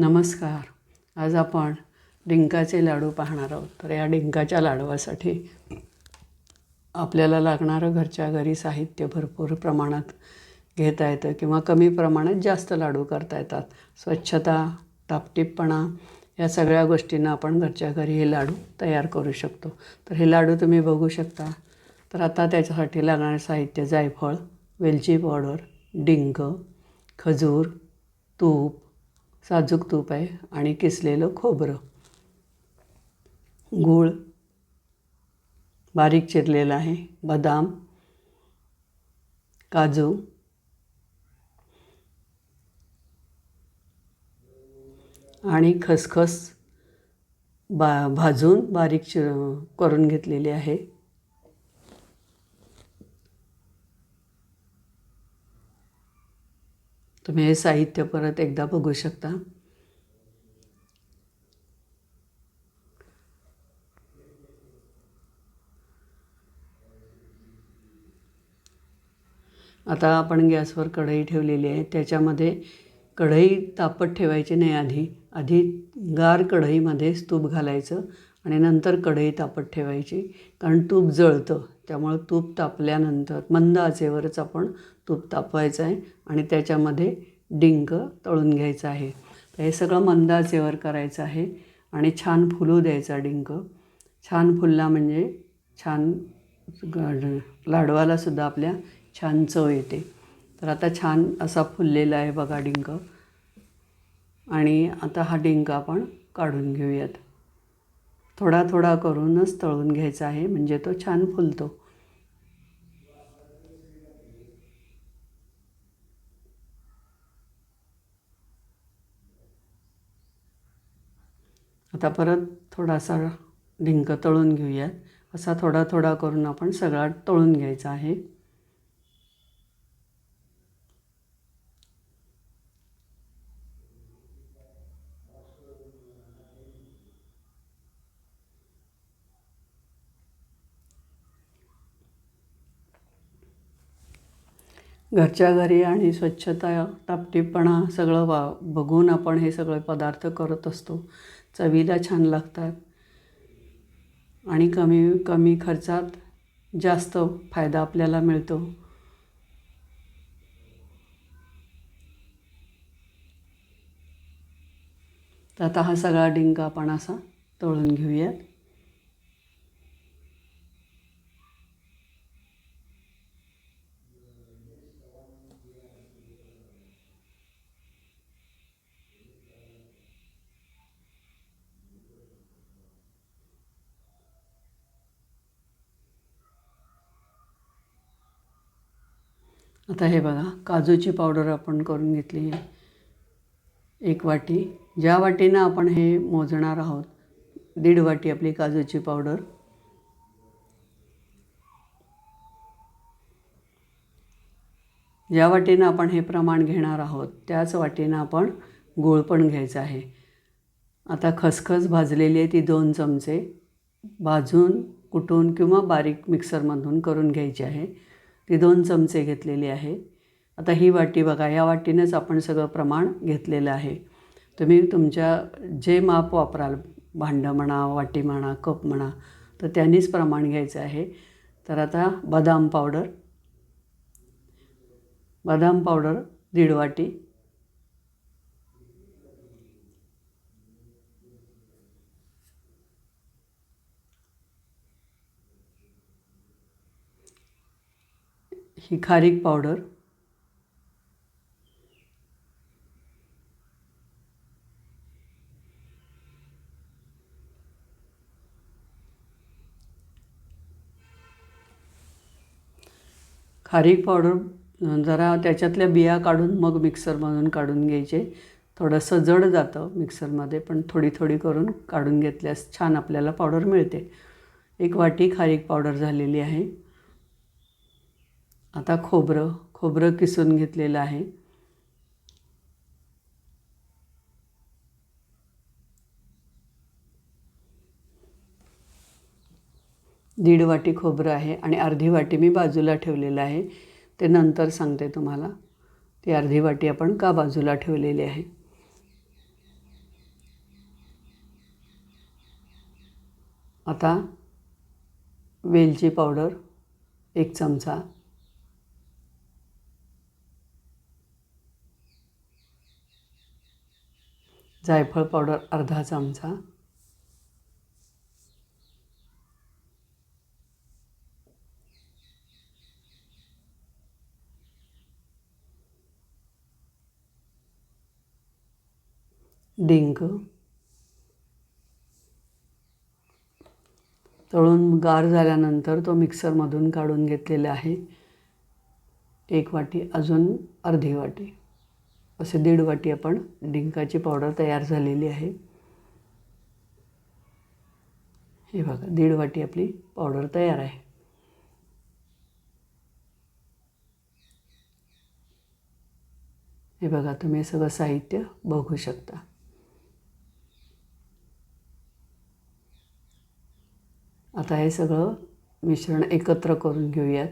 नमस्कार. आज आपण डिंकाचे लाडू पाहणार आहोत. तर या डिंकाच्या लाडवासाठी आपल्याला लागणारं घरच्या घरी साहित्य भरपूर प्रमाणात घेता येतं किंवा कमी प्रमाणात जास्त लाडू करता येतात. स्वच्छता टापटीपणा या सगळ्या गोष्टींना आपण घरच्या घरी हे लाडू तयार करू शकतो. तर हे लाडू तुम्ही बघू शकता. तर आता त्याच्यासाठी लागणारे साहित्य जायफळ वेलची पावडर डिंक खजूर तूप साजूक तूप आहे आणि किसलेलं खोबरं. गूळ. बारीक चिरलेलं आहे. बदाम. काजू. आणि खसखस. बा भाजून बारीक चि करून घेतलेली आहे. तुम्ही हे साहित्य परत एकदा बघू शकता. आता आपण गॅसवर कढई ठेवलेली आहे. त्याच्यामध्ये कढई तापत ठेवायची नाही आधी. आधी गार कढईमध्येच तूप घालायचं आणि नंतर कढई तापत ठेवायची. कारण तूप जळतं. त्यामुळं तूप तापल्यानंतर मंद आचेवरच आपण तूप तापवायचं आहे आणि त्याच्यामध्ये डिंक तळून घ्यायचं आहे. तर हे सगळं मंद आचेवर करायचं आहे आणि छान फुलू द्यायचा डिंक. छान फुलला म्हणजे छान ग- लाडवालासुद्धा आपल्या छान चव येते. तर आता छान असा फुललेला आहे बघा डिंक. आणि आता हा डिंक आपण काढून घेऊयात. थोडा थोडा करूनच तळून घ्यायचा आहे म्हणजे तो छान फुलतो. आता परत थोडासा डिंक तळून घेऊयात. असा थोडा थोडा करून आपण सगळा तळून घ्यायचा आहे. घरच्या घरी आणि स्वच्छता टापटीपणा सगळं वा बघून आपण हे सगळे पदार्थ करत असतो. चवीला छान लागतात. आणि कमी कमी खर्चात जास्त फायदा आपल्याला मिळतो. तर आता हा सगळा डिंक आपण असा तळून घेऊयात. आता हे बघा काजूची पावडर आपण करून घेतली. आहे एक वाटी. ज्या वाटीनं आपण हे मोजणार आहोत दीड वाटी आपली काजूची पावडर ज्या वाटीनं आपण हे प्रमाण घेणार आहोत त्याच वाटीनं आपण गूळ पण घ्यायचं आहे. आता खसखस भाजलेली आहे ती दोन चमचे. भाजून कुटून किंवा बारीक मिक्सरमधून करून घ्यायची आहे. ती दोन चमचे घेतलेली आहे. आता ही वाटी बघा या वाटीनेच आपण सगळं प्रमाण घेतलेलं आहे. तुम्ही तुमच्या जे माप वापराल भांडं म्हणा वाटी म्हणा कप म्हणा तर त्यांनीच प्रमाण घ्यायचं आहे. तर आता बदाम पावडर बदाम पावडर दीड वाटी ही खारीक पावडर. खारीक पावडर जरा त्याच्यातल्या बिया काढून मग मिक्सरमधून काढून घ्यायचे. थोडंसं जड जातं मिक्सरमध्ये पण थोडी थोडी करून काढून घेतल्यास छान आपल्याला पावडर मिळते. एक वाटी खारीक पावडर झालेली आहे. आता खोबरं खोबरं किसून घेतलेलं आहे. दीड वाटी खोबरं आहे आणि अर्धी वाटी मी बाजूला ठेवलेलं आहे. ते नंतर सांगते तुम्हाला. ती अर्धी वाटी आपण का बाजूला ठेवलेली आहे? आता वेलची पावडर एक चमचा जायफळ पावडर अर्धा चमचा. डिंक. तळून गार झाल्यानंतर तो मिक्सरमधून काढून घेतलेला आहे. एक वाटी अजून अर्धी वाटी. असे दीड वाटी आपण डिंकाची पावडर तयार झालेली आहे. हे बघा दीड वाटी आपली पावडर तयार आहे. हे बघा तुम्ही सगळं साहित्य बघू शकता. आता हे सगळं मिश्रण एकत्र करून घेऊयात.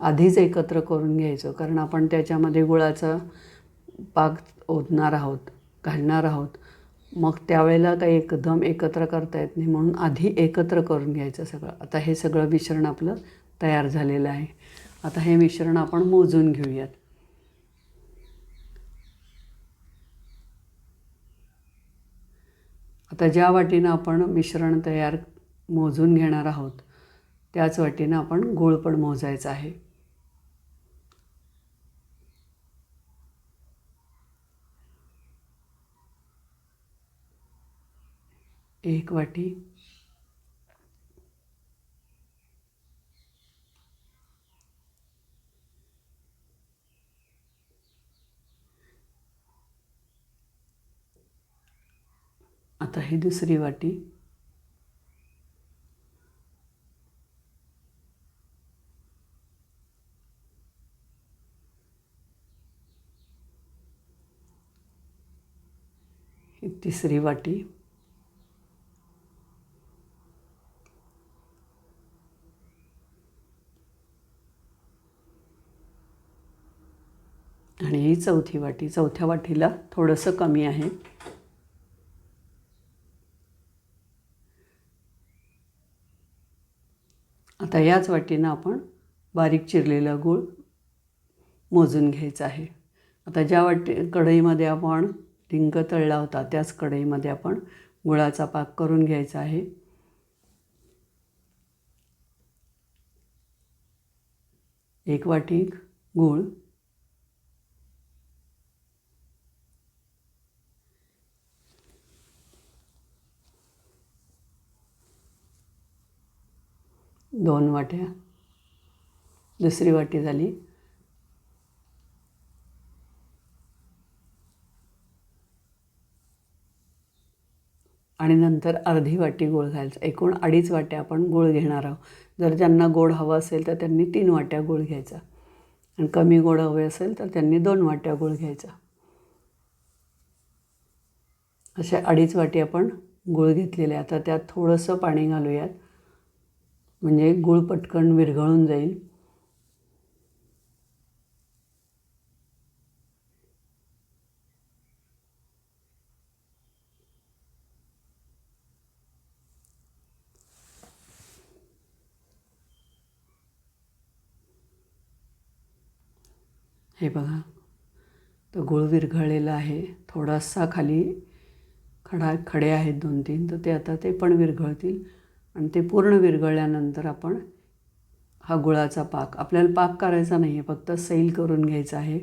आधीच एकत्र करून घ्यायचं कारण आपण त्याच्यामध्ये गुळाचा पाक ओतणार आहोत घालणार आहोत. मग त्यावेळेला काही एकदम एकत्र करता येत नाही म्हणून आधी एकत्र करून घ्यायचं सगळं. आता हे सगळं मिश्रण आपलं तयार झालेलं आहे. आता हे मिश्रण आपण मोजून घेऊयात. आता ज्या वाटीनं आपण मिश्रण तयार मोजून घेणार आहोत त्याच वाटीनं आपण गूळ पण मोजायचं आहे. एक वाटी। आता ही दुसरी वाटी। ही तिसरी वाटी। चौथी वाटी चौथ्या वाटीला थोडंसं कमी आहे. आता याच वाटीनं आपण बारीक चिरलेला गूळ मोजून घ्यायचा आहे. आता ज्या वाटी कढईमध्ये आपण डिंक तळला होता त्याच कढईमध्ये आपण गुळाचा पाक करून घ्यायचा आहे. एक वाटी गूळ दोन वाट्या. दुसरी वाटी झाली. आणि नंतर अर्धी वाटी गोळ घालायचा. एकूण अडीच वाट्या आपण गोळ घेणार आहोत. जर ज्यांना गोड हवं असेल तर त्यांनी तीन वाट्या गोळ घ्यायचा. आणि कमी गोड हवे असेल तर त्यांनी दोन वाट्या गोळ घ्यायचा. अशा अडीच वाटी आपण गूळ घेतलेले आता त्यात थोडंसं पाणी घालूयात. म्हणजे गूळ पटकन विरघळून जाईल. हे बघा तो गूळ विरघळलेला आहे. थोडासा खाली खडा खडे आहेत दोन तीन तर ते आता ते पण विरघळतील. आणि ते पूर्ण विरघळल्यानंतर आपण हा गुळाचा पाक आपल्याला पाक करायचा नाही आहे फक्त सैल करून घ्यायचा आहे.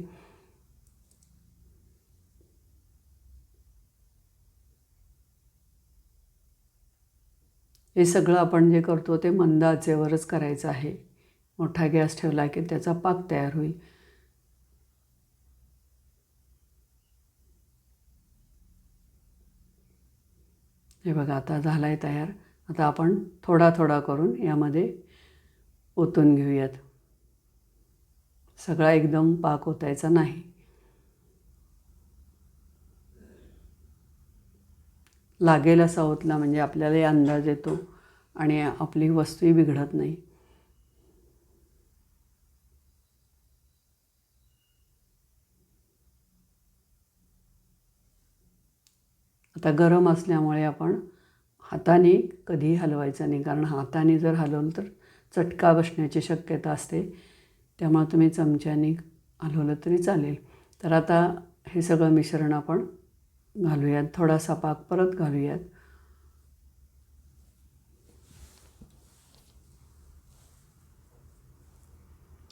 हे सगळं आपण जे करतो ते मंद आचेवरच करायचं आहे. मोठा गॅस ठेवला की त्याचा पाक तयार होईल. हे बघा आता झाला आहे तयार. आता आपण थोडा थोडा करून यामध्ये ओतून घेऊयात. सगळा एकदम पाक ओतायचा नाही. लागेल असा ओतला म्हणजे आपल्यालाही अंदाज येतो आणि आपली वस्तूही बिघडत नाही. आता गरम असल्यामुळे आपण हाताने कधीही हलवायचं नाही. कारण हाताने जर हलवलं तर चटका बसण्याची शक्यता असते. त्यामुळे तुम्ही चमच्याने हलवलं तरी चालेल. तर आता हे सगळं मिश्रण आपण घालूयात. थोडासा पाक परत घालूयात.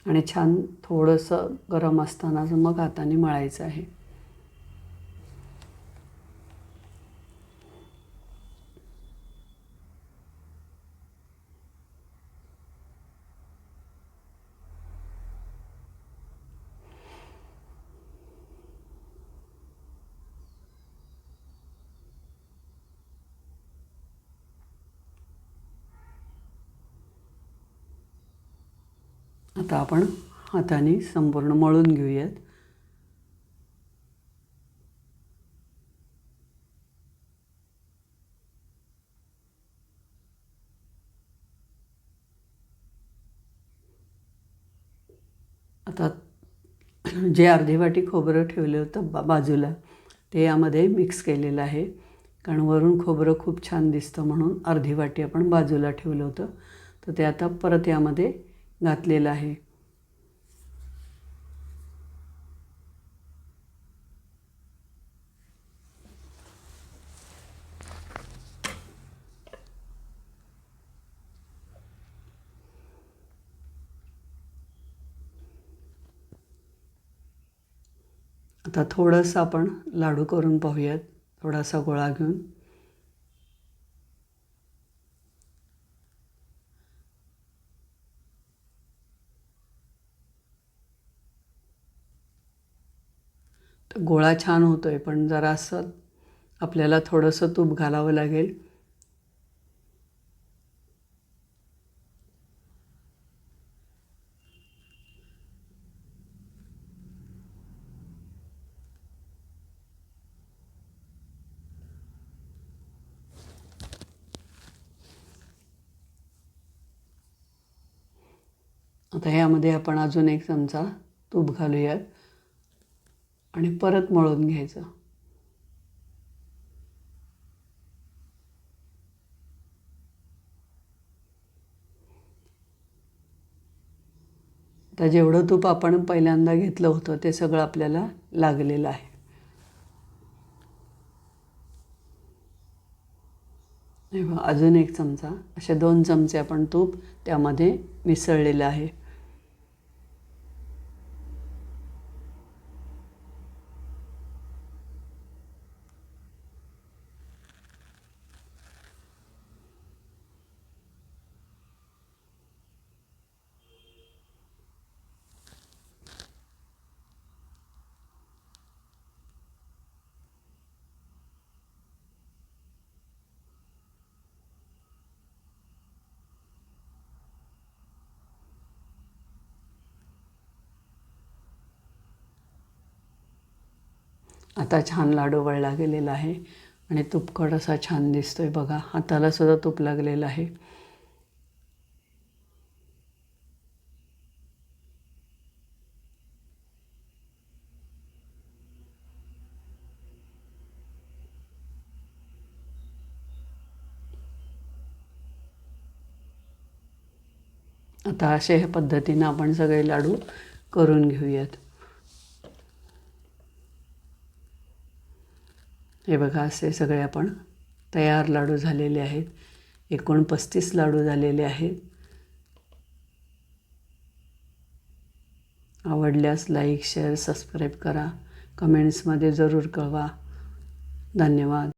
आणि छान थोडंसं गरम असतानाच मग हाताने मळायचं आहे. आता आपण हाताने संपूर्ण मळून घेऊयात. आता जे अर्धी वाटी खोबरं ठेवलं होतं बा बाजूला ते यामध्ये मिक्स केलेलं आहे. कारण वरून खोबरं खूप छान दिसतं म्हणून अर्धी वाटी आपण बाजूला ठेवलं होतं. तर ते आता परत यामध्ये घातलेलं आहे. आता थोडंसं आपण लाडू करून पाहूयात. थोडासा गोळा घेऊन. गोळा छान होतो आहे पण जरासं आपल्याला थोडंसं तूप घालावं लागेल. आता ह्यामध्ये आपण अजून एक चमचा तूप घालूयात. आणि परत मळून घ्यायचं. आता जेवढं तूप आपण पहिल्यांदा घेतलं होतं ते सगळं आपल्याला लागलेलं आहे. अजून एक चमचा. असे दोन चमचे आपण तूप त्यामध्ये मिसळलेलं आहे. आता छान लाडू वळला गेलेला आहे. आणि तुपकट असा छान दिसतोय बघा. हाताला सुद्धा तूप लागलेलं आहे. आता अशा ह्या पद्धतीनं आपण सगळे लाडू करून घेऊयात. हे बघा असे सगळे आपण तयार लाडू झालेले आहेत. एकूण पस्तीस लाडू झालेले आहेत. आवडल्यास लाईक शेअर सबस्क्राईब करा. कमेंट्समध्ये जरूर कळवा. धन्यवाद.